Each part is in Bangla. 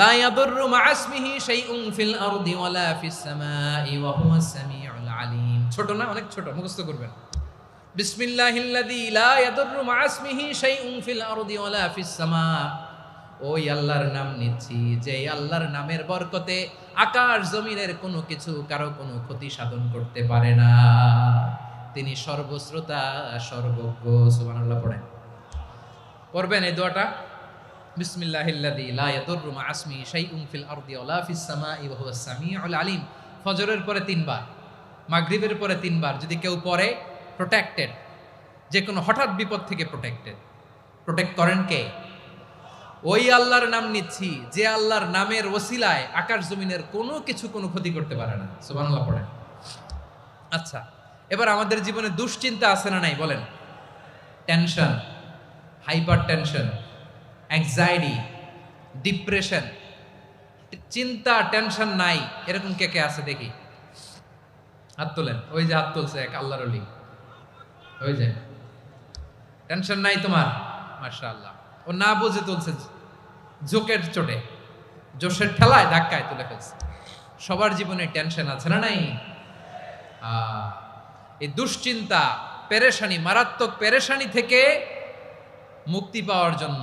লা ইয়াদুররু মা ইসমিহি শাইউন ফিল আরদি ওয়ালা ফিস সামাই ওয়া হুয়াস সামিউল ছোট না, অনেক ছোট, মুখস্থ করবেন। বিসমিল্লাহিল্লাযী লা ইয়াদুররু মা ইসমিহি শাইউন ফিল আরদি ওয়ালা ফিস সামা। ওই আল্লাহর নাম নিচ্ছি, যে আল্লাহর নামের বরকতে আকাশ জমিনের কোনো কিছু কারও কোনো ক্ষতি সাধন করতে পারে না। তিনি সর্বশ্রোতা, সর্বজ্ঞ, সুবহানাল্লাহ পড়েন। পড়বেন এই দোয়াটা? আলিম। ফজরের পরে তিনবার, মাগরিবের পরে তিনবার যদি কেউ পড়ে প্রোটেক্টেড যে কোনো হঠাৎ বিপদ থেকে প্রোটেক্টেড প্রোটেক্ট করেন কে? ওই আল্লাহর নাম নিচ্ছি, যে আল্লাহর নামের ওসিলায় আকাশ জমিনের কোনো কিছু কোনো ক্ষতি করতে পারে না। সুবহানাল্লাহ পড়েন। আচ্ছা এবার আমাদের জীবনে দুশ্চিন্তা আছে না নাই বলেন? Tension hyper tension anxiety depression চিন্তা টেনশন নাই। এরকম কে কে আছে দেখি? হাত তোলেন। ওই যে হাত তুলছে এক আল্লাহর অলি ওই যে। টেনশন নাই তোমার? মাশা আল্লাহ ও না বুঝে তুলছে জোকের চোটে। জোশের ঠেলায় ধাক্কায় তুলে ফেলছে। সবার জীবনে টেনশন আছে না নাই? এই দুশ্চিন্তা, পেরেশানি, মারাত্মক পেরেশানি থেকে মুক্তি পাওয়ার জন্য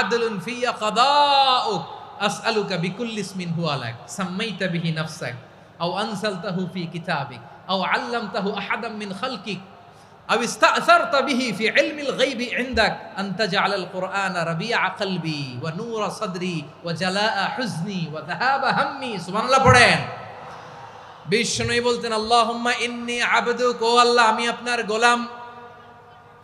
আদলুন ফিয়া কাদাউক আসআলুকা বিকুল্লি ইসমিন হুয়া লাক সাম্মাইতা বিহি নাফসাক আও আনসালতাহু ফি কিতাবিক আও আল্লামতাহু আহাদাম মিন খালকিক أو استأثرت به في علم الغيب عندك أن تجعل القرآن ربيع قلبي ونور صدري وجلاء حزني وذهاب همي سبحان الله পড়েন বিষ্ণুই বলতেন আল্লাহুম্মা ইন্নি আবদুক ও আল্লাহ আমি আপনার গোলাম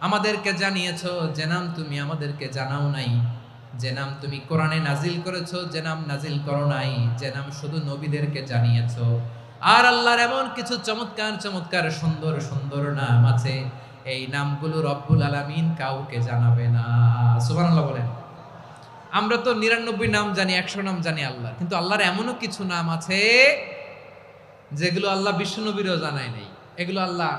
আমাদেরকে জানিয়েছো যে নাম তুমি আমাদেরকে জানাও নাই। যে নাম তুমি কোরআনে নাজিল করেছ যে নাম নাজিল করো নাই। যে নাম শুধু নবীদেরকে জানিয়েছ। আর আল্লাহর এমন কিছু চমৎকার চমৎকার, সুন্দর সুন্দর নাম আছে। এই নামগুলো রব্বুল আলামিন কাউকে জানাবে না। সুবহানাল্লাহ বলেন। আমরা তো নিরানব্বই নাম জানি, একশো নাম জানি আল্লাহ কিন্তু আল্লাহর এমনও কিছু নাম আছে, যেগুলো আল্লাহ বিষ্ণুনবীরও জানায় নেই। এগুলো আল্লাহ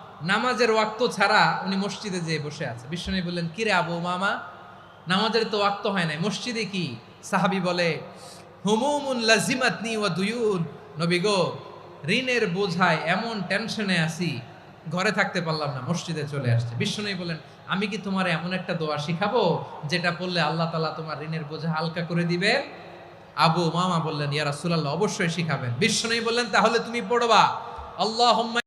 নামাজের ওয়াক্ত ছাড়া উনি মসজিদে যেয়ে বসে আছে। বিশ্বনবী বললেন কিরে আবু উমামা? নামাজের তো ওয়াক্ত হয় নাই। মসজিদে কি? সাহাবি বলে নবী গো, ঋণের বোঝায় এমন টেনশনে আছি, ঘরে থাকতে পারলাম না, মসজিদে চলে আসছে। বিশ্বনবী বলেন আমি কি তোমার এমন একটা দোয়া শিখাবো, যেটা পড়লে আল্লাহ তালা তোমার ঋণের বোঝা হালকা করে দিবে আবু মামা বললেন ইয়ারা সুলাল্লাহ অবশ্যই শিখাবেন। বিশ্বনবী বললেন, তাহলে তুমি পড়বা। আল্লাহুম্মা